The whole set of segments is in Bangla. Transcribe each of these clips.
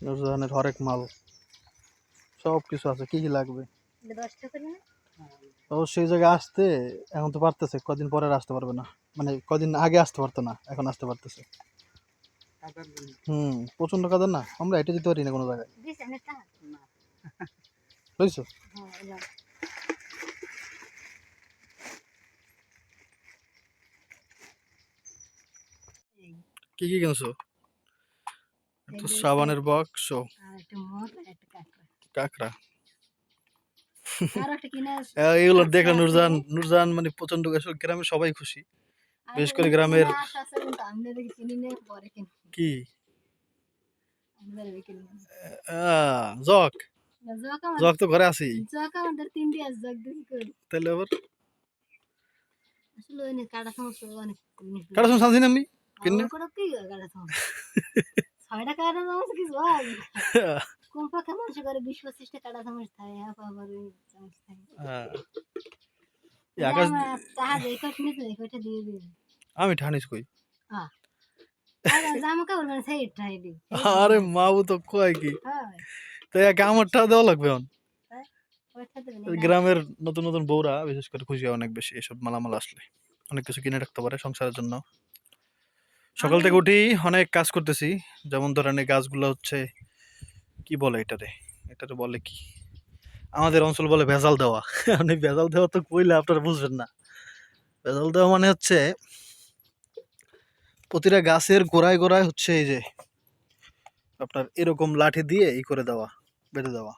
নুরজাহানের হরেক মাল সব কিছু আছে কি কি লাগবে? ও সেই জায়গায় আসতে এখন তো পারতেছে কদিন পরে আর আসতে পারবে না। মানে কদিন আগে আসতে পারতো না এখন আসতে পারতেছে। হুম প্রচণ্ড কাদার না আমরা এটা যেতে পারি না কোনো জায়গায়। বুঝছ? হ্যাঁ কি কি কিনছো? সাবানের বক্স একটা একটা কাঁকড়া। এগুলো দেখলে নুরজান নুরজান মানে প্রচণ্ড গ্রামে সবাই খুশি। আর বেশ করে গ্রামের- কি? জক। জক তো ঘরে আছি তাহলে আবার? কাটা সমস্যা আমি? কিনে কাটা সমস্যা কিছু হয় বিশ পঁচিশটা কাটা সমস্যা থাকে আবার সমস্যা থাকে হ্যাঁ। তাহা যে এই কটটা দিয়ে দিই আমি ঠানিস কই আরে মাবু তো কয় কি তো একে আমারটা দেওয়া লাগবে এখন গ্রামের নতুন নতুন বউরা বিশেষ করে খুশি হয় অনেক বেশি এসব মালামাল আসলে অনেক কিছু কিনে রাখতে পারে সংসারের জন্য। সকাল থেকে উঠি অনেক কাজ করতেছি। যেমন ধরেন এই গাছগুলো হচ্ছে কি বলে এটারে? এটারে বলে কি? আমাদের অঞ্চল বলে ভেজাল দেওয়া। মানে ভেজাল দেওয়া তো কইলে আপনারা বুঝবেন না। ভেজাল দেওয়া মানে হচ্ছে প্রতিটা গাছের গোড়ায় গোড়ায় হচ্ছে এই যে আপনার এরকম লাঠি দিয়ে এই করে দেওয়া বেঁধে দেওয়া।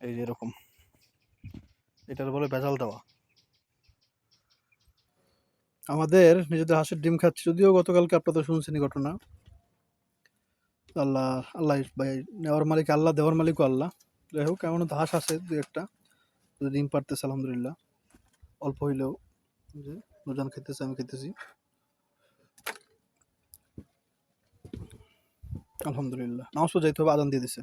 এই যে এরকম। এটার বলে ভেজাল দেওয়া। আমাদের নিজেদের হাঁসের ডিম খাচ্ছি। যদিও গতকালকে আপনাদের শুনছেন ঘটনা। আল্লাহ আল্লাহ ভাই, নেওয়ার মালিক আল্লাহ, দেওয়ার মালিকও আল্লাহ। যাই হোক, এমন তো হাঁস আছে দু একটা। ডিম পারতেছে, আলহামদুলিল্লাহ। অল্প হইলেও যে দুজন খেতেছে আমি খেতেছি আলহামদুলিল্লাহ। নামাজ যাইতে হবে, আদান দিয়ে দিছে।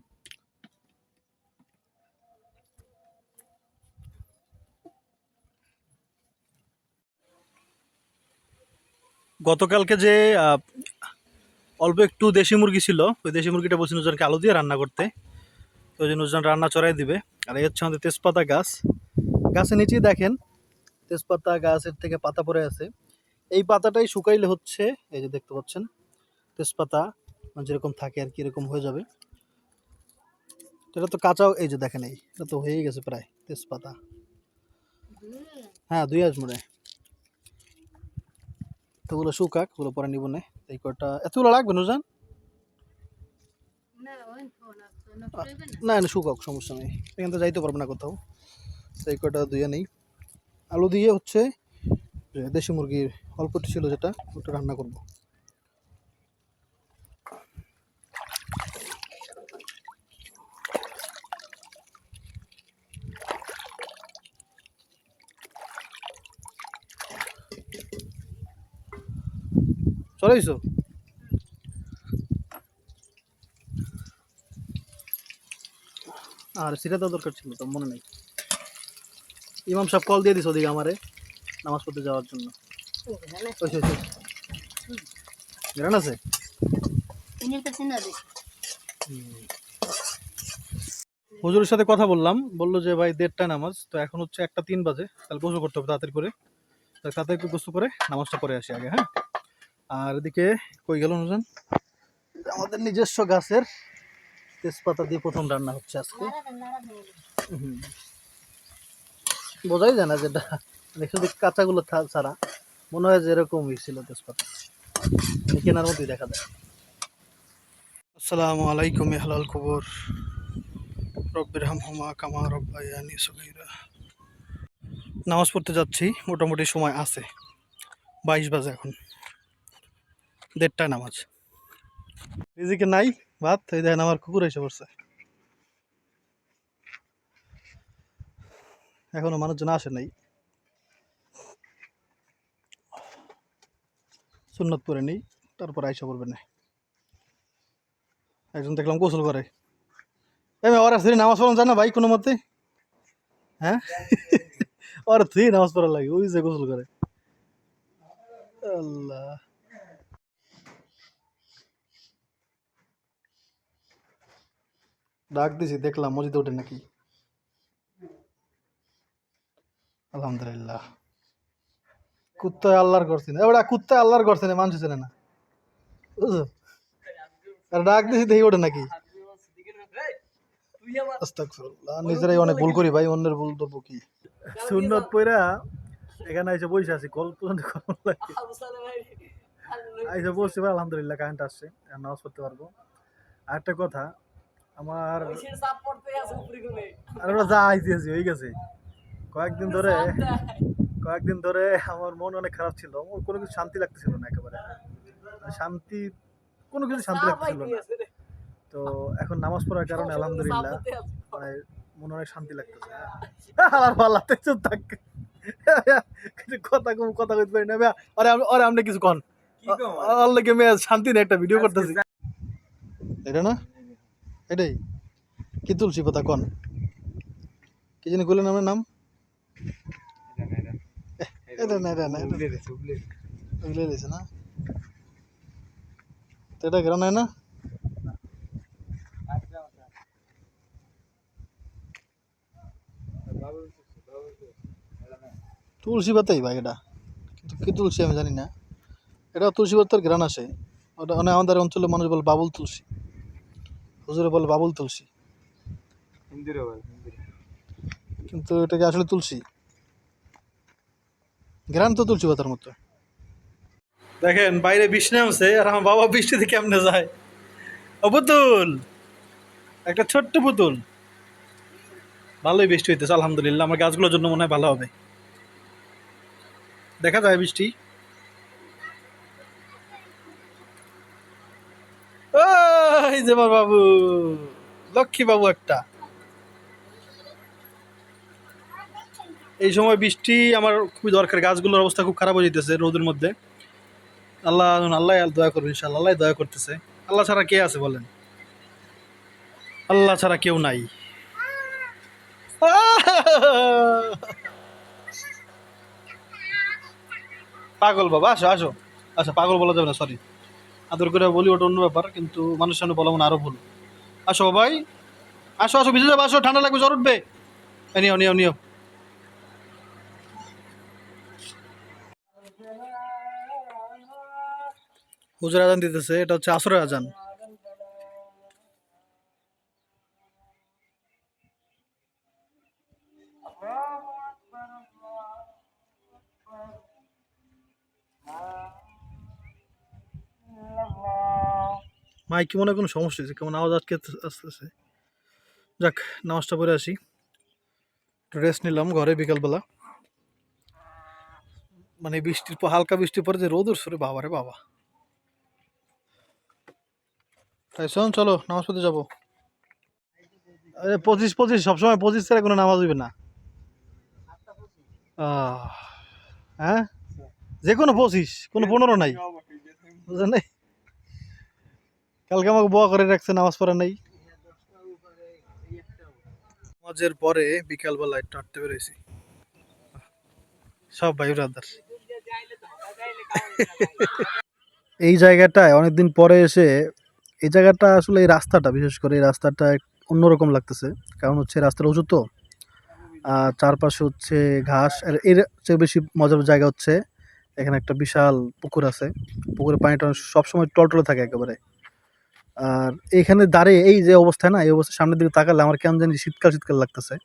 গতকালকে যে অল্প একটু দেশি মুরগি ছিল, ওই দেশি মুরগিটা বলছি নুজানকে আলু দিয়ে রান্না করতে। তো ওই যে নুজান রান্না চড়াই দিবে। আর এই হচ্ছে আমাদের তেজপাতা গাছ। গাছের নিচেই দেখেন, তেজপাতা গাছের থেকে পাতা পড়ে আছে। এই পাতাটাই শুকাইলে হচ্ছে, এই যে দেখতে পাচ্ছেন, তেজপাতা মানে যেরকম থাকে আর কি, এরকম হয়ে যাবে। এটা তো কাঁচাও, এই যে দেখেন, এই, এটা তো হয়েই গেছে প্রায়, তেজপাতা। হ্যাঁ দুই আজ মনে হয়। তো ওগুলো শুকাক ওগুলো পরে নিব না। এই কটা এতগুলো লাগবে নুজান? না না। তো শুকাক সমস্যা নেই। এখান থেকে যাইতে পারব না কোথাও। তো এই কটা দুইয়া নেই। আলু দিয়ে হচ্ছে দেশি মুরগির অল্পটি ছিল যেটা ওটা রান্না করব। এসো। আর সেটা তো দরকার ছিল তো, মনে নেই। ইমাম সাহেব কল দিয়ে দিস ওদিকে আমারে, নামাজ পড়তে যাওয়ার জন্য। গ্রান আছে? হুজুরের সাথে কথা বললাম, বলল যে ভাই দেড়টা নামাজ, তো এখন হচ্ছে একটা তিন বাজে, তাহলে গোসল করতে হবে তাড়াতাড়ি করে। তাড়াতাড়ি গোসল করে নামাজটা পড়ে আসি আগে হ্যাঁ? আর এদিকে কই গেল নুজান আমাদের নিজস্ব গাছের তেজপাতা দিয়ে প্রথম রান্না হচ্ছে আজকে। বোঝাই যায় না যেটা। মানে শুধু কাঁচাগুলো ছাড়া। মনে হয় যে এরকমই ছিল তেজপাতা। কেনার মতোই দেখা যায়। আসসালামু আলাইকুম হালাল খবর রব্বির হামহুমা কামা রব্বায়ানি সগীরা। নামাজ পড়তে যাচ্ছি মোটামুটি সময় আছে। বাইশ বাজে এখন। দেড়টায় নামাজ। রিজিকে নাই, ভাত, এই দেখেন আমার কুকুর এসে পড়ছে। এখনও মানুষজন আসে নাই। সুন্নত করে নেই, তারপর আইসা পড়বে না। একজন দেখলাম গোসল করে। এমনি ওরা থ্রি নামাজ পড়ানো যায় না ভাই, কোনো মতে? হ্যাঁ? ওরা থ্রি নামাজ পড়া লাগে, ওই যে গোসল করে। আল্লাহ। ডাক দিছি, দেখলাম মসজিদে ওঠে নাকি। আলহামদুলিল্লাহ। কুত্তায় আল্লাহর করছেন এবার কুত্তায় আল্লাহর করছেন মানুষ চেনে না। বুঝছ? ডাক দিছি, দেখি ওঠে নাকি। নিজেরাই অনেক ভুল করি ভাই, অন্যের ভুল ধরবো কি? সুন্নত পইরা এখানে এসে বসে আছি, কল আইসে বসছি ভাই, আলহামদুলিল্লাহ, কারেন্ট আসছে নামাজ পড়তে পারব। আর একটা কথা আমার আর ওরা যা আইতেছি হয়ে গেছে। কয়েকদিন ধরে কয়েকদিন ধরে আমার মন অনেক খারাপ ছিল। আমার কোনো কিছু শান্তি লাগতেছিল না একেবারে। শান্তি কোনো কিছু শান্তি লাগতেছিল না। তো এখন নামাজ পড়ার কারণে আলহামদুলিল্লাহ মানে মনে অনেক শান্তি লাগতেছে। আর ভালো লাগতেছে চুপ থাক। কথা কম কথা কইতে পারি না। আরে আমি- আরে আপনি কিছু কন। আল্লাহ কে মেয়ে শান্তি নেই একটা ভিডিও করতেছি। এটা না? এটাই। কি তুলসী পাতা কন? কি জানি বললেন আমার নাম? এটা না এটা না উগলে দিয়েছে না? তো এটা গ্রাম নাই না? তুলসী পাতাই ভাই এটা। কিন্তু কি তুলসী আমি জানি না। এটা তুলসী পাতার গ্রান আসে ওটা মানে আমাদের অঞ্চলে মানুষ বলে বাবুল তুলসী। হুজুরে বলে বাবুল তুলসী। কিন্তু এটাকে আসলে তুলসী। গ্রান তো তুলসী পাতার মতো। দেখেন বাইরে বৃষ্টি নামছে আর আমার বাবা বৃষ্টিতে কেমনে যায়? ও পুতুল! একটা ছোট্ট পুতুল। ভালোই বৃষ্টি হইতেছে আলহামদুলিল্লাহ। আমার গাছগুলোর জন্য মনে হয় ভালো হবে। দেখা যায় বৃষ্টি। ওই যে বাবু, লক্ষ্মী বাবু একটা। এই সময় বৃষ্টি, আমার খুবই দরকার, গাছগুলোর অবস্থা খুব খারাপ হয়ে যেতেছে রোদের মধ্যে। আল্লাহ আল্লাহ দয়া করবে ইনশাল্লাহ আল্লাহ দয়া করতেছে। আল্লাহ ছাড়া কে আছে বলেন? আল্লাহ ছাড়া কেউ নাই। পাগল বাবা, আসো আসো। আচ্ছা পাগল বলা যাবে না সরি আদর করে বলি, ওটা অন্য ব্যাপার, কিন্তু মানুষের সামনে বলা মানে আরও ভুল। আসো ভাই আসো আসো ভিজে যাব, আসো, ঠান্ডা লাগবে, জ্বর উঠবে। নিও নিও নিও। হুজুর আজান দিতেছে, এটা হচ্ছে আসরের আজান। মাইক মনে কোনো সমস্যা হয়েছে? কেমন আওয়াজ আটকে আসতেছে? যাক, নামাজটা পরে আসি। রেস্ট নিলাম ঘরে বিকালবেলা। মানে বৃষ্টির পর, হালকা বৃষ্টির পরে যে রোদ উঠছে বাবা রে বাবা। তাই শোন, চলো, নামাজ পড়তে যাব। আরে পঁচিশ পঁচিশ, সবসময় পঁচিশ ছাড়া কোনো নামাজ হইবে না। হ্যাঁ? যে কোনো পঁচিশ, কোনো পনেরো নাই। বুঝলেন কালকে আমাকে বোয়া করে রাখছে নামাজ পড়া নাই। নামাজের পরে বিকালবেলা একটু হাঁটতে বেরোয়েছি সব ভাই ব্রাদার। এই জায়গাটায় অনেকদিন পরে এসে এই জায়গাটা আসলে এই রাস্তাটা বিশেষ করে এই রাস্তাটা অন্যরকম লাগতেছে। কারণ হচ্ছে রাস্তার উঁচু তো। আর চারপাশে হচ্ছে ঘাস আর এর চেয়ে বেশি মজার জায়গা হচ্ছে এখানে একটা বিশাল পুকুর আছে। পুকুরের পানিটা সবসময় টলটলে থাকে একেবারে। আর এখানে দাঁড়িয়ে এই যে অবস্থায় না, এই অবস্থায় সামনের দিকে তাকালে আমার কেমন জানি শীতকাল শীতকাল লাগতেছে।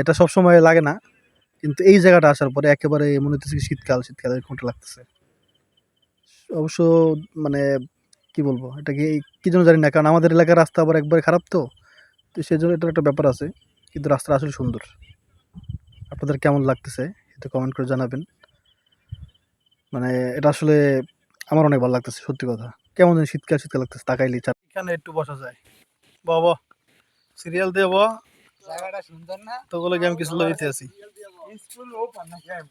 এটা সবসময় লাগে না, কিন্তু এই জায়গাটা আসার পরে একেবারে মনে হচ্ছে শীতকাল শীতকাল এরকমটা লাগতেছে। অবশ্য মানে কি বলব, এটা কি কি জন্য জানি না, কারণ আমাদের এলাকার রাস্তা আবার একবারে খারাপ তো তো সেই জন্য এটার একটা ব্যাপার আছে, কিন্তু রাস্তা আসলে সুন্দর। আপনাদের কেমন লাগতেছে এটা কমেন্ট করে জানাবেন। মানে এটা আসলে আমার অনেক ভালো লাগতেছে, সত্যি কথা। কেমন জানি শীতকাল শীতকাল লাগতেছে তাকাইলি এখানে একটু বসা যায়। বাবা সিরিয়াল দিয়ে বাবা। জায়গাটা সুন্দর না? তো বলে আমি কিছু লইতে আছি? স্কুল ওপেন না কেন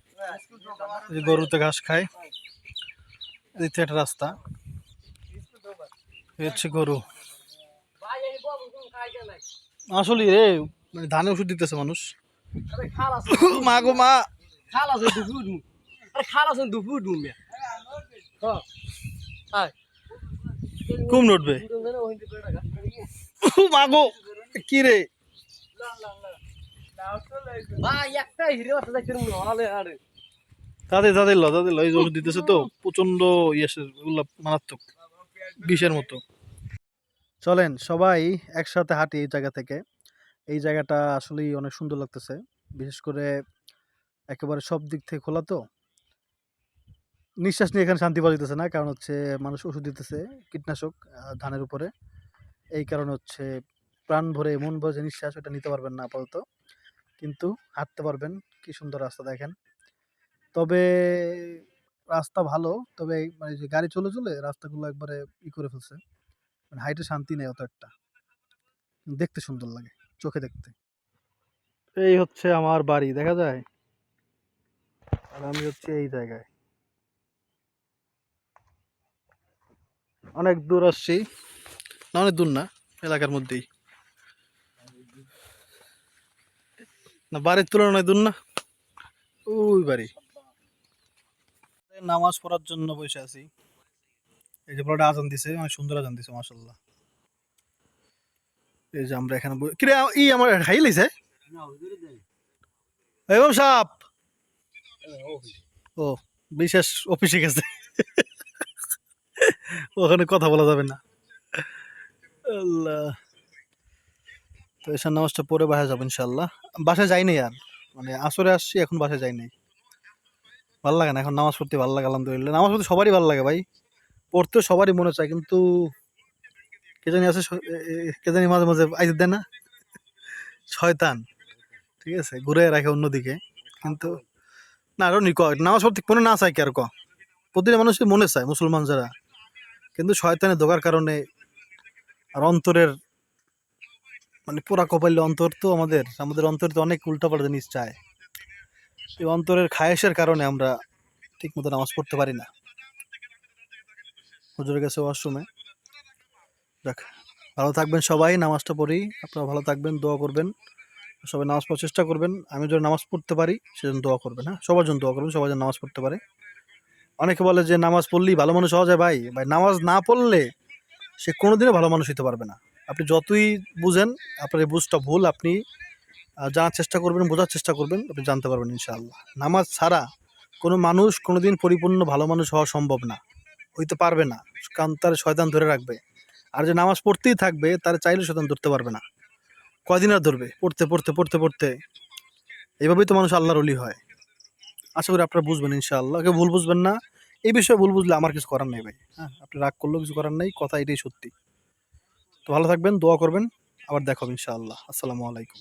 গরুতে ঘাস খায়। এদিক থেকে একটা রাস্তা। এই হচ্ছে গরু। ভাই এই বাবু কোন খাই গেলে আসলে রে মানে ধানে ওষুধ দিতেছে মানুষ। আরে খালা মা গো মা। খালা সে দুপুর আরে খালা সে দুপুর নু হ্যাঁ। হাই কুম উঠবে দুপুর নু ওই দিকে টাকা মাগো কি রে তাদের তাদের ল তাদের ল এই ওষুধ দিতেছে তো প্রচণ্ড ইয়েসের ওগুলো মারাত্মক বিষের মতো। চলেন সবাই একসাথে হাঁটি এই জায়গা থেকে। এই জায়গাটা আসলেই অনেক সুন্দর লাগতেছে বিশেষ করে একেবারে সব দিক থেকে খোলা তো। নিঃশ্বাস নিয়ে এখানে শান্তি পাওয়া যেতেছে না। কারণ হচ্ছে মানুষ ওষুধ দিতেছে কীটনাশক ধানের উপরে। এই কারণে হচ্ছে প্রাণ ভরে, মন ভরে যে নিঃশ্বাস ওটা নিতে পারবেন না আপাতত। কিন্তু হাঁটতে পারবেন, কি সুন্দর রাস্তা দেখেন। তবে রাস্তা ভালো, তবে মানে যে গাড়ি চলে চলে রাস্তাগুলো একবারে ই করে ফেলছে। মানে হাইটে শান্তি নেই অত একটা। দেখতে সুন্দর লাগে, চোখে দেখতে। এই হচ্ছে আমার বাড়ি, দেখা যায়? আর আমি হচ্ছে এই জায়গায়। অনেক দূর আসছি। না, অনেক দূর না, এলাকার মধ্যেই। না, বাড়ির তুলনায় দূর না। ওই বাড়ি। নামাজ পড়ার জন্য বসে আছি। এই যে বড়টা আজান দিছে, অনেক সুন্দর আজান দিছে মাশাল্লাহ এই যে আমরা এখানে বই- কিরে, ই আমার হাই লিছে এই বাবু সাপ ও, বিশেষ অফিসে গেছে। ওখানে কথা বলা যাবে না। আল্লাহ। তো এসার নামাজটা পরে বাসায় যাব ইনশাল্লাহ বাসায় যাই নাই আর। মানে আসরে আসছি, এখন বাসায় যাই নাই। ভালো লাগে না, এখন নামাজ পড়তে ভালো লাগে, আলহামদুলিল্লাহ। নামাজ পড়তে সবারই ভালো লাগে ভাই। পড়তে সবারই মনে চায়, কিন্তু কে জানি আছে কে জানি মাঝে মাঝে আইতে দেয় না। শয়তান। ঠিক আছে, ঘুরে রাখে অন্যদিকে। কিন্তু না আরও নি ক, নামাজ পড়তে মনে না চায় কি আর ক? প্রতিটা মানুষের মনে চায়, মুসলমান যারা। কিন্তু শয়তানের ধোকার কারণে আর অন্তরের মানে পোড়া কপাইলে অন্তর তো আমাদের আমাদের অন্তরে তো অনেক উল্টাপাল্টা জিনিস চায়। এই অন্তরের খায়েশের কারণে আমরা ঠিক মতো নামাজ পড়তে পারি না। হুজুরের কাছে ওয়াশরুমে। দেখ ভালো থাকবেন সবাই, নামাজটা পড়ি, আপনারা ভালো থাকবেন, দোয়া করবেন। সবাই নামাজ পড়ার চেষ্টা করবেন। আমি যদি নামাজ পড়তে পারি, সেজন্য দোয়া করবেন হ্যাঁ? সবার জন্য দোয়া করবেন, সবাই যেন নামাজ পড়তে পারে। অনেকে বলে যে নামাজ পড়লেই ভালো মানুষ হওয়া যায় ভাই। ভাই, নামাজ না পড়লে সে কোনোদিনও ভালো মানুষ হতে পারবে না। আপনি যতই বুঝেন, আপনার এই বুঝটা ভুল, আপনি জানার চেষ্টা করবেন, বোঝার চেষ্টা করবেন, আপনি জানতে পারবেন ইনশাআল্লাহ। নামাজ ছাড়া কোনো মানুষ কোনোদিন পরিপূর্ণ ভালো মানুষ হওয়া সম্ভব না। হইতে পারবে না, কারণ তার শয়তান ধরে রাখবে। আর যে নামাজ পড়তেই থাকবে, তার চাইলে শয়তান ধরতে পারবে না। কয়দিন আর ধরবে? পড়তে পড়তে পড়তে পড়তে। এভাবেই তো মানুষ আল্লাহর অলি হয়। আশা করি আপনারা বুঝবেন ইনশাআল্লাহ। কেউ ভুল বুঝবেন না। এই বিষয়ে ভুল বুঝলে আমার কিছু করার নেই ভাই। হ্যাঁ আপনি রাগ করলেও কিছু করার নেই, কথা এটাই সত্যি। তো ভালো থাকবেন, দোয়া করবেন, আবার দেখাবো ইনশাআল্লাহ। আসসালামু আলাইকুম।